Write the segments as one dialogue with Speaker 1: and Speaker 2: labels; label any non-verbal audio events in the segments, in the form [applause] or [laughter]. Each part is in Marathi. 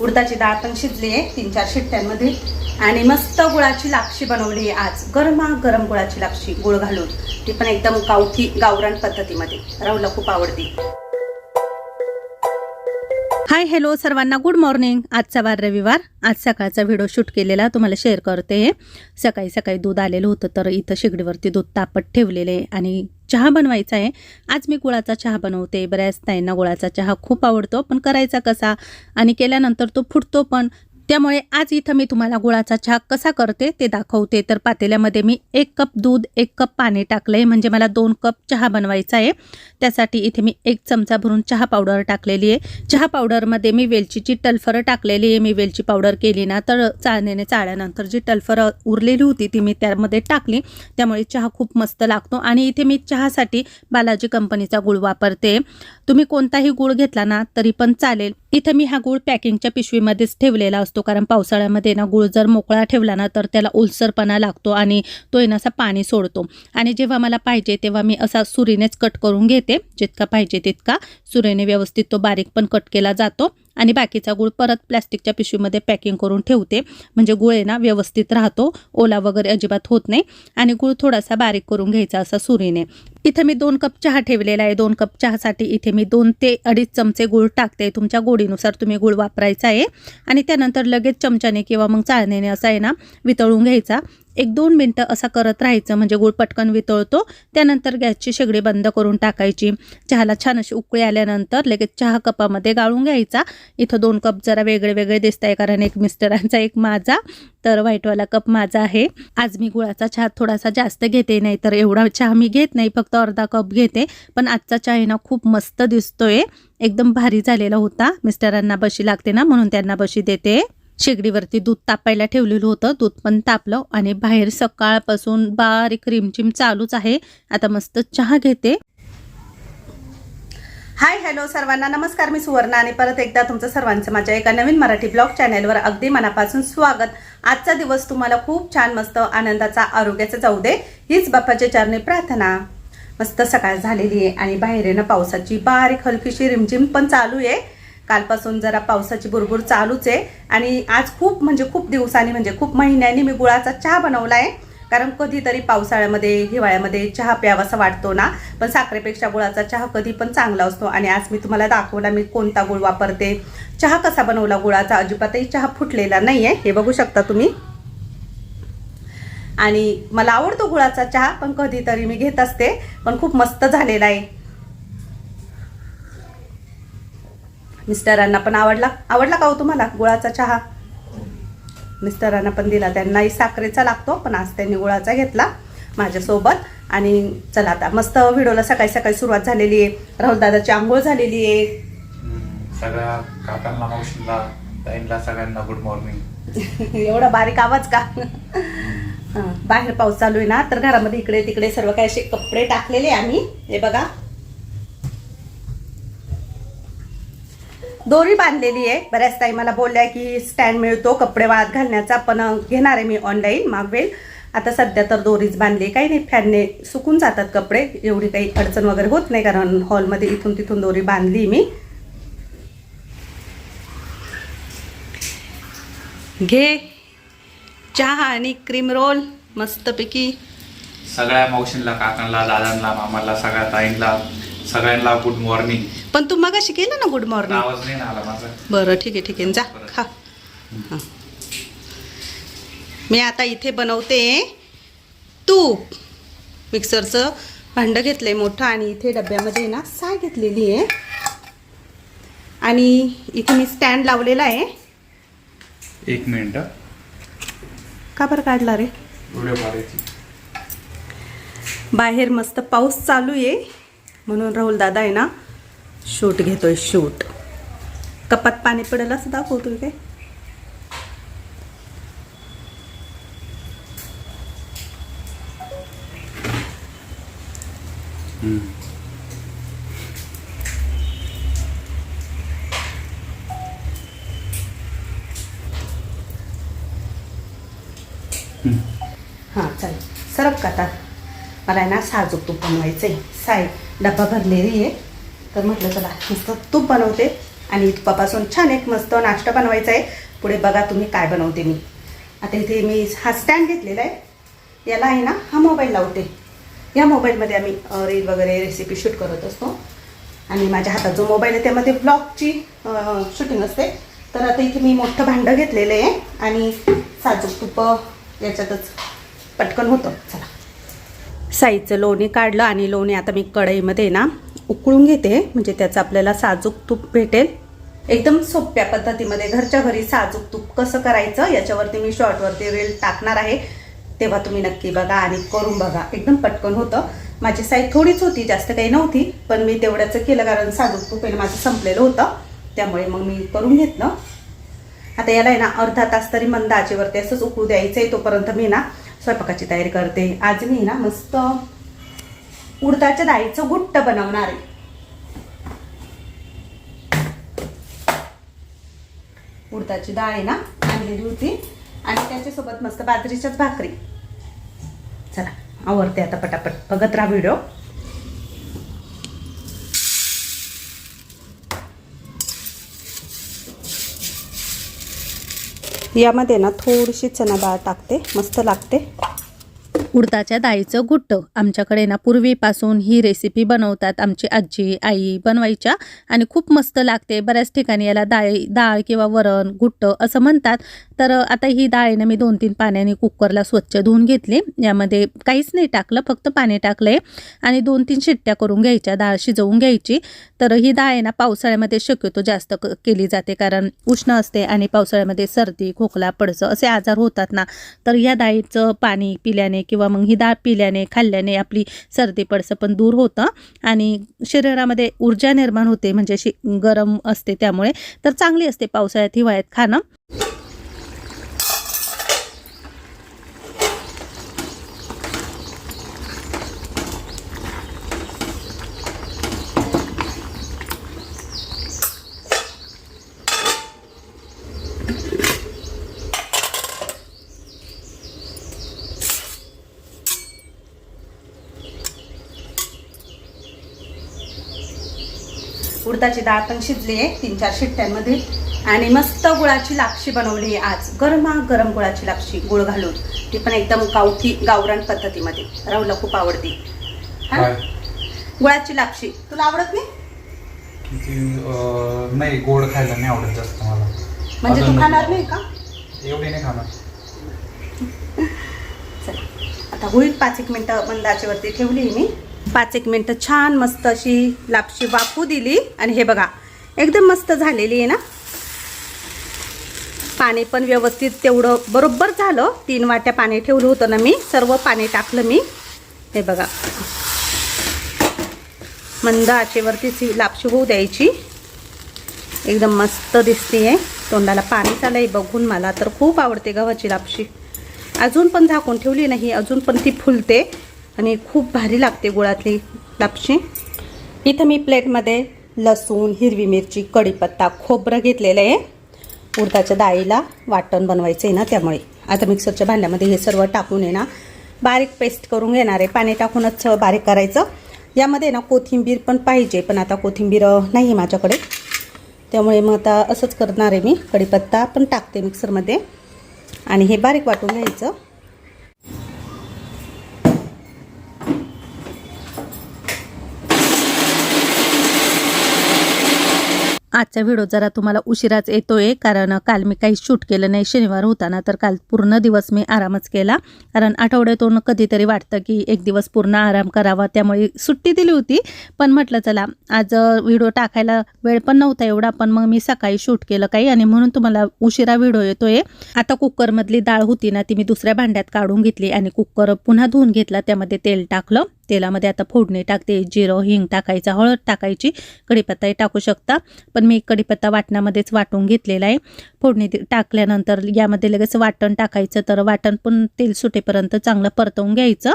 Speaker 1: उडदाची डाळ पण शिजली आहे तीन चार शिट्ट्यांमध्ये. आणि मस्त गुळाची लापशी बनवली आहे आज. गरमा गरम गुळाची लापशी गुळ घालून. ती पण एकदम गावठी गावरान पद्धतीमध्ये. राहूला खूप आवडते. हाय हॅलो सर्वांना गुड मॉर्निंग आजचा वार रविवार. आज सकाळचा व्हिडिओ शूट केलेला. तुम्हाला शेअर करते. सकाळी सकाळी दूध आलेलं होतं तर इथं शेगडीवरती दूध तापत ठेवलेले आणि चहा बनवायचा आहे. आज मी गुळाचा चहा बनवते. बऱ्याच ताईंना गुळाचा चहा खूप आवडतो पण करायचा कसा? आणि केल्यानंतर तो फुटतो पण. त्यामुळे आज इथं मी तुम्हाला गुळाचा चहा कसा करते ते दाखवते. तर पातेल्यामध्ये मी एक कप दूध एक कप पाणी टाकलं आहे म्हणजे मला दोन कप चहा बनवायचा आहे. त्यासाठी इथे मी एक चमचा भरून चहा पावडर टाकलेली आहे. चहा पावडरमध्ये मी वेलचीची टलफरं टाकलेली आहे. मी वेलची पावडर केली ना तर चाळण्याने चाळल्यानंतर जी टलफरं उरलेली होती ती मी त्यामध्ये टाकली. त्यामुळे चहा खूप मस्त लागतो. आणि इथे मी चहासाठी बालाजी कंपनीचा गुळ वापरते. तुम्ही कोणताही गुळ घेतला ना तरी पण चालेल. इथं मी हा गुळ पॅकिंगच्या पिशवीमध्येच ठेवलेला असतो. कारण पावसाळ्यामध्ये ना गुळ जर मोकळा ठेवला ना तर त्याला ओलसरपणा लागतो आणि तो आहे ना असा पाणी सोडतो. आणि जेव्हा मला पाहिजे तेव्हा मी असा सुरीनेच कट करून घेते. जितका पाहिजे तितका सुरीने व्यवस्थित तो बारीक पण कट केला जातो. आणि बाकीचा गुळ परत प्लॅस्टिकच्या पिशवीमध्ये पॅकिंग करून ठेवते. म्हणजे गुळ आहे ना व्यवस्थित राहतो. ओला वगैरे अजिबात होत नाही. आणि गुळ थोडासा बारीक करून घ्यायचा असा सुरीने. इथे मी दोन कप चहा ठेवलेला आहे. दोन कप चहासाठी इथे मी दोन ते अडीच चमचे गुळ टाकते. तुमच्या गोडीनुसार तुम्ही गुळ वापरायचा आहे. आणि त्यानंतर लगेच चमच्याने किंवा मग चाळण्याने असा आहे ना वितळून घ्यायचा. एक दोन मिनटं असा करत राहायचं म्हणजे गुळ पटकन वितळतो त्यानंतर गॅसची शेगडी बंद करून टाकायची. चहाला छान अशी उकळी आल्यानंतर लगेच चहा कपामध्ये गाळून घ्यायचा. इथं दोन कप जरा वेगळे वेगळे दिसत आहे कारण एक मिस्टरांचा एक माझा तर व्हाईटवाला कप माझा आहे. आज मी गुळाचा चहा थोडासा जास्त घेते नाही तर एवढा चहा मी घेत नाही फक्त अर्धा कप घेते. पण आजचा चहा आहे ना खूप मस्त दिसतोय. एकदम भारी झालेला होता. मिस्टरांना बशी लागते ना म्हणून त्यांना बशी देते. शेगडीवरती दूध तापायला ठेवलेलं होतं. दूध पण तापलं आणि बाहेर सकाळपासून बारीक रिमचिम चालूच आहे. आता मस्त चहा घेते. हाय हॅलो सर्वांना. नमस्कार मी सुवर्णा आणि परत एकदा तुमचं सर्वांचं माझ्या एका नवीन मराठी ब्लॉग चॅनलवर अगदी मनापासून स्वागत. आजचा दिवस तुम्हाला खूप छान मस्त आनंदाचा आरोग्याचा जाऊ दे हीच बाप्पाच्या चरणी प्रार्थना. मस्त सकाळ झालेली आहे आणि बाहेर ना पावसाची बारीक हलकीशी रिमझिम पण चालू आहे. कालपासून जरा पावसाची बुरबुर चालूच आहे. आणि आज खूप म्हणजे खूप दिवसांनी म्हणजे खूप महिन्यांनी मी गुळाचा चहा बनवला आहे कारण कधीतरी पावसाळ्यामध्ये हिवाळ्यामध्ये चहा प्यावासा वाटतो ना. पण साखरेपेक्षा गुळाचा चहा कधी पण चांगला असतो. आणि आज मी तुम्हाला दाखवला मी कोणता गुळ वापरते. चहा कसा बनवला गुळाचा? अजिबातही चहा फुटलेला नाही आहे हे बघू शकता तुम्ही. आणि मला आवडतो गुळाचा चहा पण कधीतरी मी घेत असते. पण खूप मस्त झालेला आहे. मिस्टरांना पण आवडला. आवडला का हो तुम्हाला गुळाचा चहा? मिस्टरांना पण दिला. त्यांनाही साखरेचा लागतो पण आज त्यांनी गुळाचा घेतला माझ्यासोबत. आणि चला आता मस्त व्हिडिओला सकाळी सकाळी सुरुवात झालेली आहे. राहुल दादाची आंघोळ झालेली आहे.
Speaker 2: सगळ्या काकांना सगळ्यांना गुड मॉर्निंग [laughs]
Speaker 1: एवढा बारीक आवाज का? बाहेर पाऊस चालू आहे ना तर घरामध्ये इकडे तिकडे सर्व काही असे कपडे टाकलेले आम्ही. हे बघा दोरी बांधलेली आहे. बऱ्याच ताई मला बोलल्या की स्टँड मिळतो कपडे वाळत घालण्याचा पण घेणार आहे मी ऑनलाईन मागवेल. आता सध्या तर दोरीच बांधली काही नाही फॅनने सुकून जातात कपडे. एवढी काही अडचण वगैरे होत नाही कारण हॉलमध्ये इथून तिथून दोरी बांधली मी. घे. चहा आणि क्रीम रोल मस्तपैकी.
Speaker 2: सगळ्या मावशींना काकांना दादांना मामाला सगळ्या ताईंना. सगळ्यांना गुड मॉर्निंग
Speaker 1: पण तू मगाशी केलं ना गुड मॉर्निंग
Speaker 2: आवाज नाही ना आला माझा.
Speaker 1: बरं ठीक आहे ठीक आहे. जा खा. हां. मी आता इथे बनवते तूप. मिक्सरचं भांडं घेतलं आहे मोठं आणि इथे डब्यामध्ये ना साय घेतलेली आहे. आणि इथे मी स्टँड लावलेला आहे.
Speaker 2: एक मिनिट.
Speaker 1: का बरं काढला रे?
Speaker 2: व्हिडिओ काढायची.
Speaker 1: बाहेर मस्त पाऊस चालू आहे. म्हणून राहुल दादा आहे ना शूट घेतोय शूट. कपात पाणी पडेल असं दाखवतोय काय? हां चालेल सरक का आता. मला आहे ना साजूक तूप बनवायचं आहे साय. डब्बा भरलेली आहे. तर म्हटलं चला नुसतं तूप बनवते आणि तुपापासून छान एक मस्त नाश्ता बनवायचा आहे. पुढे बघा तुम्ही काय बनवते मी. आता इथे मी हा स्टँड घेतलेला आहे. याला आहे ना हा मोबाईल लावते. या मोबाईलमध्ये आम्ही रील वगैरे रेसिपी शूट करत असतो. आणि माझ्या हातात जो मोबाईल आहे त्यामध्ये ब्लॉगची शूटिंग असते. तर आता इथे मी मोठं भांडं घेतलेलं आहे. आणि साजूक तुप याच्यातच पटकन होतं. चला. साईचं लोणी काढलं आणि लोणी आता मी कढईमध्ये ना उकळून घेते. म्हणजे त्याचं आपल्याला साजूक तूप भेटेल. एकदम सोप्या पद्धतीमध्ये घरच्या घरी साजूक तूप कसं करायचं याच्यावरती मी शॉर्टवरती रील टाकणार आहे. तेव्हा तुम्ही नक्की बघा आणि करून बघा. एकदम पटकन होतं. माझी साई थोडीच होती जास्त काही नव्हती पण मी तेवढ्याचं केलं कारण साजूक तूप आहे माझं संपलेलं होतं. त्यामुळे मग मी करून घेतलं. आता याला आहे ना अर्धा तास तरी मंद आचेवरती असंच उकळू द्यायचं आहे तोपर्यंत मी ना स्वयंपाकाची तयारी करते. आज मी ना मस्त उडदाच्या डाळीचं गुट्ट बनवणार आहे. उडदाची डाळ आहे ना आणलेली होती. आणि त्याच्यासोबत मस्त बाजरीच्याच भाकरी. चला आवडते आता पटापट. बघत राहा व्हिडिओ. यामध्ये ना थोडीशी चना डाळ टाकते मस्त लागते. उडदाच्या डाळीचं गुट्ट आमच्याकडे ना पूर्वीपासून ही रेसिपी बनवतात आमची आजी आई बनवायच्या आणि खूप मस्त लागते. बऱ्याच ठिकाणी याला डाळी डाळ किंवा वरण गुट्ट असं म्हणतात. तर आता ही डाळ आहे ना मी दोन तीन पाण्याने कुकरला स्वच्छ धुवून घेतली. यामध्ये काहीच नाही टाकलं फक्त पाणी टाकलंय आणि दोन तीन शिट्ट्या करून घ्यायच्या डाळ शिजवून घ्यायची. तर ही डाळ आहे ना पावसाळ्यामध्ये शक्यतो जास्त क- केली जाते कारण उष्ण असते आणि पावसाळ्यामध्ये सर्दी खोकला पडसं असे आजार होतात ना तर या डाळीचं पाणी पिल्याने किंवा मग ही डाळ पिल्याने खाल्ल्याने आपली सर्दी पडसं पण दूर होतं आणि शरीरामध्ये ऊर्जा निर्माण होते म्हणजे अशी गरम असते त्यामुळे. तर चांगली असते पावसाळ्यात हिवाळ्यात खाणं. उडदाची डाळ पण शिजली आहे तीन चार शिट्ट्यांमध्ये. आणि मस्त गुळाची लापशी बनवली आहे आज. गरमा गरम गुळाची लापशी गुळ घालून. ती पण एकदम गावठी गावरान पद्धतीमध्ये. राहुलला खूप आवडते. हा?
Speaker 2: काय?
Speaker 1: गुळाची लापशी. तुला आवडत नाही?
Speaker 2: अं, नाही गोड खायला नाही आवडत जास्त मला.
Speaker 1: म्हणजे तू खाणार नाही का?
Speaker 2: एवढी नाही खाणार.
Speaker 1: चला. आता होईल पाच एक मिनटं मंद आचेवरती ठेवली मी. पाच एक मिनटं छान मस्त अशी लापशी वाफू दिली. आणि हे बघा एकदम मस्त झालेली आहे ना? पाणी पण व्यवस्थित तेवढं बरोबर झालं. तीन वाट्या पाणी ठेवलं होतं ना मी. सर्व पाणी टाकलं मी. हे बघा. मंद आचेवरतीच ही लापशी होऊ द्यायची. एकदम मस्त दिसते तोंडाला पाणी आहे बघून मला तर खूप आवडते गव्हाची लापशी अजून पण झाकून ठेवली नाही अजून पण ती फुलते आणि खूप भारी लागते गुळातली लापशी. इथं मी प्लेटमध्ये लसूण हिरवी मिरची कढीपत्ता खोबरं घेतलेलं आहे. उडदाच्या डाळीला वाटण बनवायचं आहे ना त्यामुळे. आता मिक्सरच्या भांड्यामध्ये हे सर्व टाकून आहे ना बारीक पेस्ट करून घेणार आहे. पाणी टाकूनच बारीक करायचं. यामध्ये ना कोथिंबीर पण पाहिजे पण आता कोथिंबीर नाही आहे माझ्याकडे. त्यामुळे मग आता असंच करणार आहे मी कढीपत्ता. पण टाकते मिक्सरमध्ये आणि हे बारीक वाटून घ्यायचं. आजचा व्हिडिओ जरा तुम्हाला उशिराच येतोय कारण काल मी काही शूट केलं नाही. शनिवार होता ना तर काल पूर्ण दिवस मी आरामच केला. कारण आठवड्यातून कधीतरी वाटतं की एक दिवस पूर्ण आराम करावा त्यामुळे सुट्टी दिली होती. पण म्हटलं चला आज व्हिडिओ टाकायला वेळ पण नव्हता एवढा पण मग मी सकाळी शूट केलं काही आणि म्हणून तुम्हाला उशिरा व्हिडिओ येतोय. आता कुकरमधली डाळ होती ना ती मी दुसऱ्या भांड्यात काढून घेतली आणि कुकर पुन्हा धुवून घेतला त्यामध्ये तेल टाकलं. तेलामध्ये आता फोडणी टाकते जिरं हिंग टाकायचं हळद टाकायची कढीपत्ताही टाकू शकता. पण मी कढीपत्ता वाटणामध्येच वाटून घेतलेला आहे. फोडणी टाकल्यानंतर यामध्ये लगेच वाटण टाकायचं तर वाटण पण तेल सुटेपर्यंत चांगलं परतवून घ्यायचं.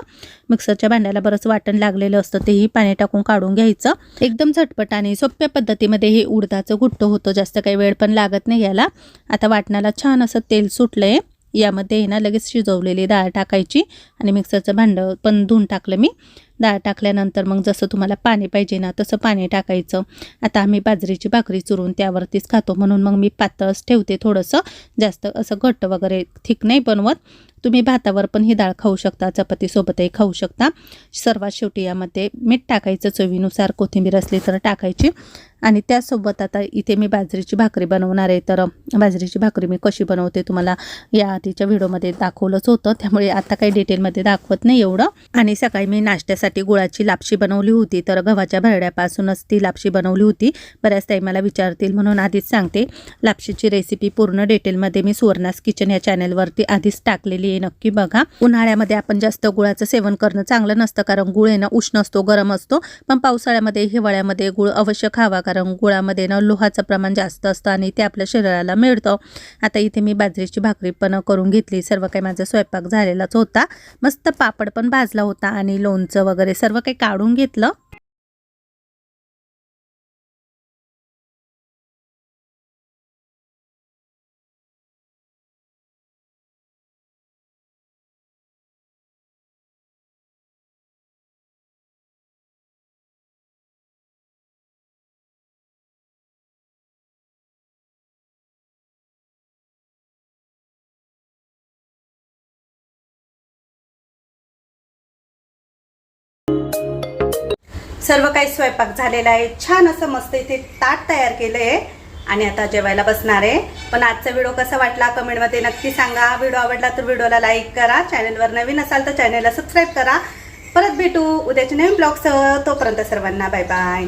Speaker 1: मिक्सरच्या भांड्याला बरंच वाटण लागलेलं असतं तेही पाणी टाकून काढून घ्यायचं. एकदम झटपट आणि सोप्या पद्धतीमध्ये हे उडदाचं गुट्ट होतं जास्त काही वेळ पण लागत नाही याला. आता वाटणाला छान असं तेल सुटलं आहे यामध्ये आहे ना लगेच शिजवलेली डाळ टाकायची आणि मिक्सरचं भांडं पण धुवून टाकलं मी. डाळ टाकल्यानंतर मग जसं तुम्हाला पाणी पाहिजे ना तसं पाणी टाकायचं. आता आम्ही बाजरीची भाकरी चुरून त्यावरतीच खातो. म्हणून मग मी पातळच ठेवते थोडंसं. जास्त असं घट्ट वगैरे थिक नाही बनवत. तुम्ही भातावर पण ही डाळ खाऊ शकता चपातीसोबतही खाऊ शकता. सर्वात शेवटी यामध्ये मीठ टाकायचं चवीनुसार कोथिंबीर असली तर टाकायची. आणि त्यासोबत आता इथे मी बाजरीची भाकरी बनवणार आहे. तर बाजरीची भाकरी मी कशी बनवते तुम्हाला या आधीच्या व्हिडिओमध्ये दाखवलंच होतं. त्यामुळे आता काही डिटेलमध्ये दाखवत नाही एवढं. आणि सकाळी मी नाश्त्यासाठी गुळाची लापशी बनवली होती. तर गव्हाच्या भरड्यापासूनच ती लापशी बनवली होती. बऱ्याच ताई मला विचारतील म्हणून आधीच सांगते. लापशीची रेसिपी पूर्ण डिटेलमध्ये मी सुवर्णास किचन या चॅनलवरती आधीच टाकलेली आहे. नक्की बघा. उन्हाळ्यामध्ये आपण जास्त गुळाचं सेवन करणं चांगलं नसतं कारण गुळ आहे ना उष्ण असतो गरम असतो. पण पावसाळ्यामध्ये हिवाळ्यामध्ये गुळ अवश्य खावा कारण गुळामध्ये ना लोहाचं प्रमाण जास्त असतं आणि ते आपल्या शरीराला मिळतं. आता इथे मी बाजरीची भाकरी पण करून घेतली. सर्व काही माझा स्वयंपाक झालेलाच होता. मस्त पापड पण भाजला होता आणि लोणचं वगैरे वगैरे सर्व काही काढून घेतलं. सर्व काही स्वयंपाक झालेला आहे. छान असं मस्त इथे ताट तयार केलं आहे आणि आता जेवायला बसणार आहे. पण आजचा व्हिडिओ कसा वाटला कमेंटमध्ये नक्की सांगा. व्हिडिओ आवडला तर व्हिडिओला लाईक करा. चॅनलवर नवीन असाल तर चॅनलला सबस्क्राईब करा. परत भेटू उद्याच्या नवीन ब्लॉगसह. तोपर्यंत सर्वांना बाय बाय.